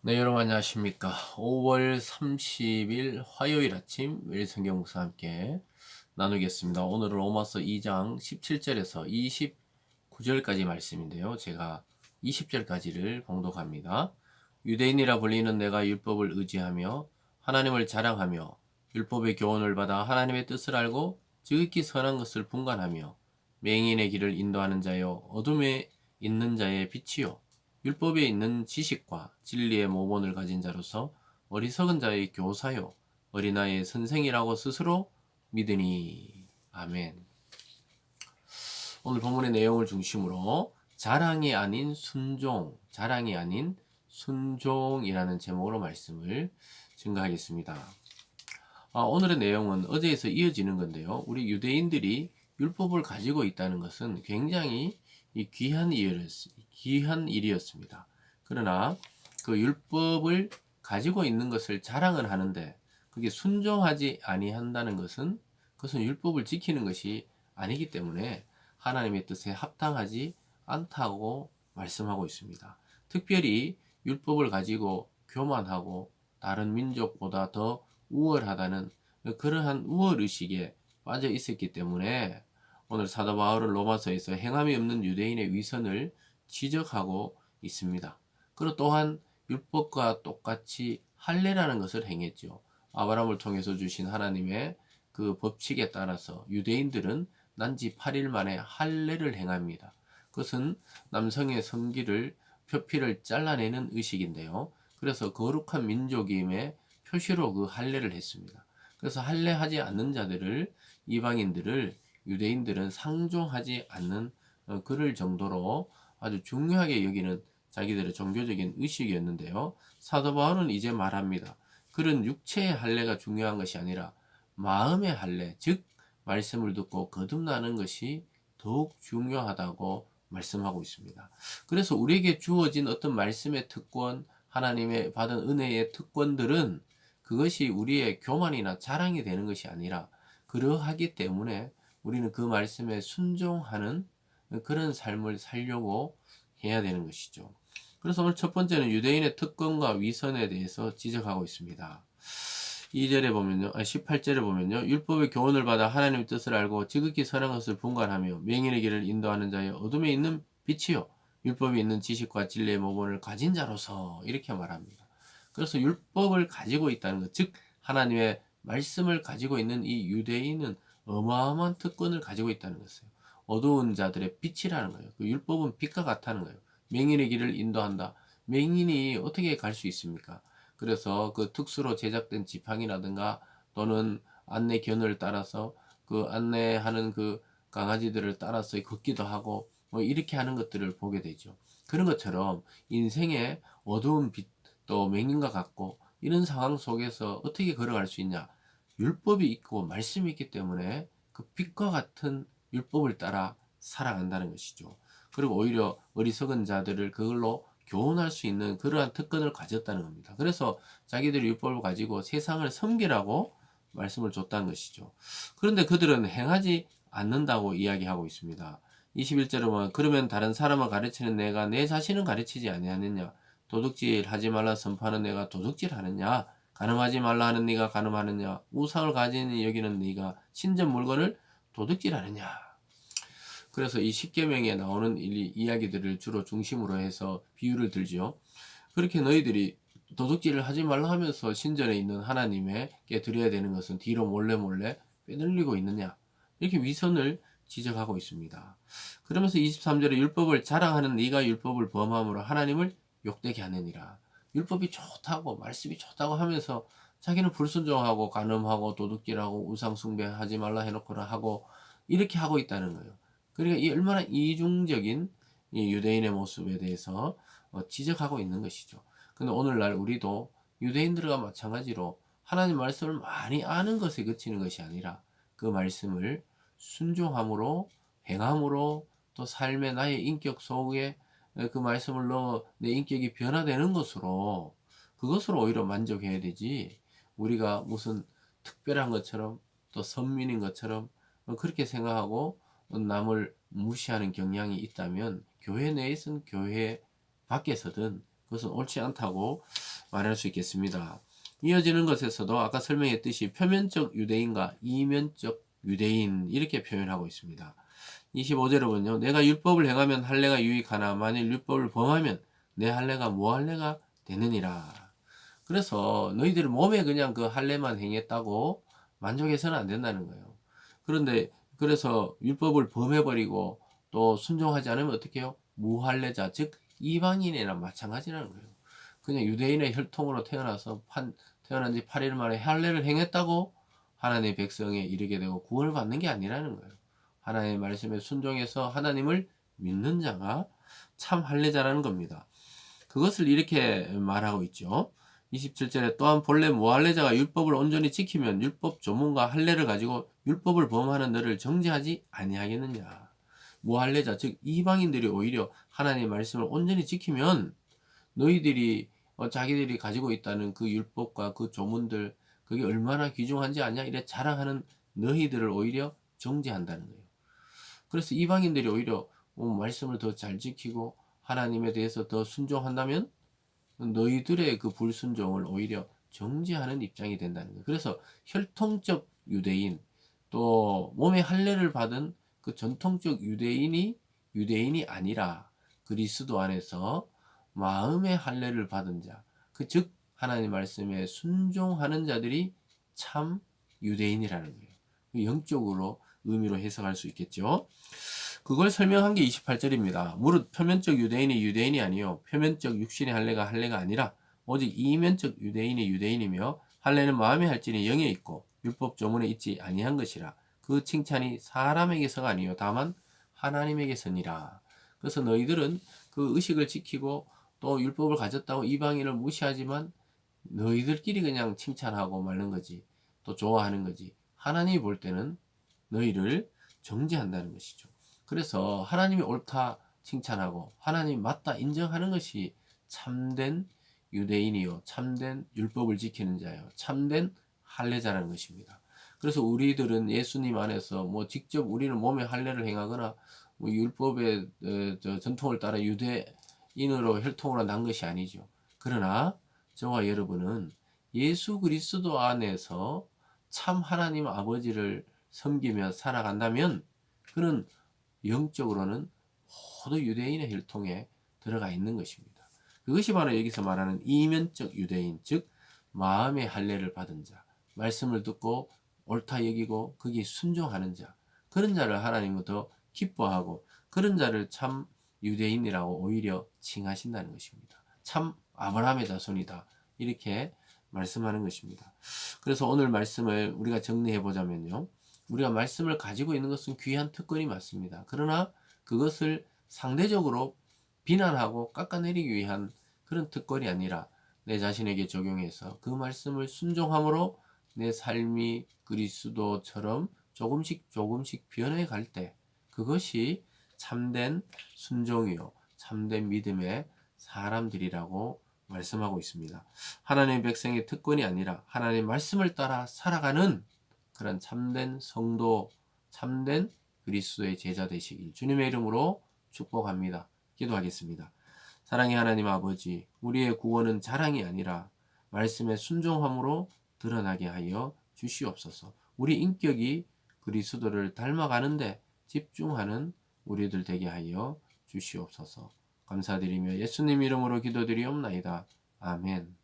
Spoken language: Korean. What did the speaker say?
네, 여러분 안녕하십니까. 5월 30일 화요일 아침 일성경 목사 함께 나누겠습니다. 오늘은 로마서 2장 17절에서 29절까지 말씀인데요. 제가 20절까지를 봉독합니다. 유대인이라 불리는 내가 율법을 의지하며 하나님을 자랑하며 율법의 교훈을 받아 하나님의 뜻을 알고 지극히 선한 것을 분간하며 맹인의 길을 인도하는 자여 어둠에 있는 자의 빛이요 율법에 있는 지식과 진리의 모본을 가진 자로서 어리석은 자의 교사요 어린아이의 선생이라고 스스로 믿으니 아멘. 오늘 본문의 내용을 중심으로 자랑이 아닌 순종, 자랑이 아닌 순종이라는 제목으로 말씀을 증가하겠습니다. 아, 오늘의 내용은 어제에서 이어지는 건데요. 우리 유대인들이 율법을 가지고 있다는 것은 굉장히 귀한 일이었, 귀한 일이었습니다. 그러나 그 율법을 가지고 있는 것을 자랑을 하는데 그게 순종하지 아니한다는 것은 그것은 율법을 지키는 것이 아니기 때문에 하나님의 뜻에 합당하지 않다고 말씀하고 있습니다. 특별히 율법을 가지고 교만하고 다른 민족보다 더 우월하다는 그러한 우월 의식에 빠져 있었기 때문에 오늘 사도 바울은 로마서에서 행함이 없는 유대인의 위선을 지적하고 있습니다. 그리고 또한 율법과 똑같이 할례라는 것을 행했죠. 아브라함을 통해서 주신 하나님의 그 법칙에 따라서 유대인들은 난지 8일 만에 할례를 행합니다. 그것은 남성의 성기를 표피를 잘라내는 의식인데요. 그래서 거룩한 민족임의 표시로 그 할례를 했습니다. 그래서 할례하지 않는 자들을 이방인들을 유대인들은 상종하지 않는 어, 그럴 정도로 아주 중요하게 여기는 자기들의 종교적인 의식이었는데요. 사도 바울은 이제 말합니다. 그런 육체의 할례가 중요한 것이 아니라 마음의 할례, 즉 말씀을 듣고 거듭나는 것이 더욱 중요하다고 말씀하고 있습니다. 그래서 우리에게 주어진 어떤 말씀의 특권, 하나님의 받은 은혜의 특권들은 그것이 우리의 교만이나 자랑이 되는 것이 아니라 그러하기 때문에 우리는 그 말씀에 순종하는 그런 삶을 살려고 해야 되는 것이죠. 그래서 오늘 첫 번째는 유대인의 특권과 위선에 대해서 지적하고 있습니다. 2절에 보면요, 아, 18절에 보면요, 율법의 교훈을 받아 하나님의 뜻을 알고 지극히 선한 것을 분간하며 맹인의 길을 인도하는 자의 어둠에 있는 빛이요, 율법에 있는 지식과 진리의 모본을 가진 자로서 이렇게 말합니다. 그래서 율법을 가지고 있다는 것, 즉 하나님의 말씀을 가지고 있는 이 유대인은 어마어마한 특권을 가지고 있다는 것이에요. 어두운 자들의 빛이라는 거예요. 그 율법은 빛과 같다는 거예요. 맹인의 길을 인도한다. 맹인이 어떻게 갈 수 있습니까? 그래서 그 특수로 제작된 지팡이라든가 또는 안내 견을 따라서 그 안내하는 그 강아지들을 따라서 걷기도 하고 뭐 이렇게 하는 것들을 보게 되죠. 그런 것처럼 인생의 어두운 빛, 또 맹인과 같고 이런 상황 속에서 어떻게 걸어갈 수 있냐? 율법이 있고 말씀이 있기 때문에 그 빛과 같은 율법을 따라 살아간다는 것이죠. 그리고 오히려 어리석은 자들을 그걸로 교훈할 수 있는 그러한 특권을 가졌다는 겁니다. 그래서 자기들이 율법을 가지고 세상을 섬기라고 말씀을 줬다는 것이죠. 그런데 그들은 행하지 않는다고 이야기하고 있습니다. 21절에 보면 그러면 다른 사람을 가르치는 내가 내 자신은 가르치지 아니하느냐 도둑질 하지 말라 선포하는 내가 도둑질 하느냐 가늠하지 말라 하는 네가 가늠하느냐 우상을 가진 여기는 네가 신전 물건을 도둑질하느냐 그래서 이 십계명에 나오는 이야기들을 주로 중심으로 해서 비유를 들지요 그렇게 너희들이 도둑질을 하지 말라 하면서 신전에 있는 하나님에게 드려야 되는 것은 뒤로 몰래 몰래 빼돌리고 있느냐 이렇게 위선을 지적하고 있습니다. 그러면서 23절에 율법을 자랑하는 네가 율법을 범함으로 하나님을 욕되게 하느니라. 율법이 좋다고 말씀이 좋다고 하면서 자기는 불순종하고 간음하고 도둑질하고 우상숭배하지 말라 해놓고는 하고 이렇게 하고 있다는 거예요. 그러니까 이 얼마나 이중적인 이 유대인의 모습에 대해서 어, 지적하고 있는 것이죠. 근데 오늘날 우리도 유대인들과 마찬가지로 하나님 말씀을 많이 아는 것에 그치는 것이 아니라 그 말씀을 순종함으로 행함으로 또 삶의 나의 인격 속에 그 말씀을 넣어 내 인격이 변화되는 것으로 그것으로 오히려 만족해야 되지 우리가 무슨 특별한 것처럼 또 선민인 것처럼 그렇게 생각하고 남을 무시하는 경향이 있다면 교회 내에서는 교회 밖에서든 그것은 옳지 않다고 말할 수 있겠습니다. 이어지는 것에서도 아까 설명했듯이 표면적 유대인과 이면적 유대인 이렇게 표현하고 있습니다. 25절에 보면요. 내가 율법을 행하면 할례가 유익하나 만일 율법을 범하면 내 할례가 뭐 할례가 되느니라. 그래서 너희들 몸에 그냥 그 할례만 행했다고 만족해서는 안 된다는 거예요. 그런데 그래서 율법을 범해버리고 또 순종하지 않으면 어떻게 해요? 무할례자 즉 이방인이랑 마찬가지라는 거예요. 그냥 유대인의 혈통으로 태어나서 판, 태어난 지 8일 만에 할례를 행했다고 하나님의 백성에 이르게 되고 구원을 받는 게 아니라는 거예요. 하나님의 말씀에 순종해서 하나님을 믿는 자가 참 할례자라는 겁니다. 그것을 이렇게 말하고 있죠. 27절에 또한 본래 무할례자가 율법을 온전히 지키면 율법 조문과 할례를 가지고 율법을 범하는 너를 정죄하지 아니하겠느냐. 무할례자 즉 이방인들이 오히려 하나님의 말씀을 온전히 지키면 너희들이 어, 자기들이 가지고 있다는 그 율법과 그 조문들 그게 얼마나 귀중한지 아냐 이래 자랑하는 너희들을 오히려 정죄한다는 거예요. 그래서 이방인들이 오히려 어, 말씀을 더 잘 지키고 하나님에 대해서 더 순종한다면 너희들의 그 불순종을 오히려 정지하는 입장이 된다는 거예요. 그래서 혈통적 유대인 또 몸의 할례를 받은 그 전통적 유대인이 유대인이 아니라 그리스도 안에서 마음의 할례를 받은 자, 그 즉 하나님 말씀에 순종하는 자들이 참 유대인이라는 거예요. 영적으로 의미로 해석할 수 있겠죠. 그걸 설명한 게 28절입니다. 무릇 표면적 유대인이 유대인이 아니요 표면적 육신의 할례가 할례가 아니라 오직 이면적 유대인이 유대인이며 할례는 마음의 할지니 영에 있고 율법 조문에 있지 아니한 것이라 그 칭찬이 사람에게서가 아니요 다만 하나님에게서니라. 그래서 너희들은 그 의식을 지키고 또 율법을 가졌다고 이방인을 무시하지만 너희들끼리 그냥 칭찬하고 말는 거지. 또 좋아하는 거지. 하나님이 볼 때는 너희를 정죄한다는 것이죠. 그래서 하나님이 옳다 칭찬하고 하나님 맞다 인정하는 것이 참된 유대인이요 참된 율법을 지키는 자요 참된 할례자라는 것입니다. 그래서 우리들은 예수님 안에서 뭐 직접 우리는 몸에 할례를 행하거나 뭐 율법의 어, 전통을 따라 유대인으로 혈통으로 난 것이 아니죠. 그러나 저와 여러분은 예수 그리스도 안에서 참 하나님 아버지를 섬기며 살아간다면 그는 영적으로는 모두 유대인의 혈통에 들어가 있는 것입니다. 그것이 바로 여기서 말하는 이면적 유대인, 즉 마음의 할례를 받은 자, 말씀을 듣고 옳다 여기고 거기에 순종하는 자, 그런 자를 하나님은 더 기뻐하고 그런 자를 참 유대인이라고 오히려 칭하신다는 것입니다. 참 아브라함의 자손이다. 이렇게 말씀하는 것입니다. 그래서 오늘 말씀을 우리가 정리해 보자면요. 우리가 말씀을 가지고 있는 것은 귀한 특권이 맞습니다. 그러나 그것을 상대적으로 비난하고 깎아내리기 위한 그런 특권이 아니라 내 자신에게 적용해서 그 말씀을 순종함으로 내 삶이 그리스도처럼 조금씩 조금씩 변해 갈 때 그것이 참된 순종이요 참된 믿음의 사람들이라고 말씀하고 있습니다. 하나님의 백성의 특권이 아니라 하나님의 말씀을 따라 살아가는 그런 참된 성도, 참된 그리스도의 제자 되시길 주님의 이름으로 축복합니다. 기도하겠습니다. 사랑의 하나님 아버지, 우리의 구원은 자랑이 아니라 말씀의 순종함으로 드러나게 하여 주시옵소서. 우리 인격이 그리스도를 닮아가는데 집중하는 우리들 되게 하여 주시옵소서. 감사드리며 예수님 이름으로 기도드리옵나이다. 아멘.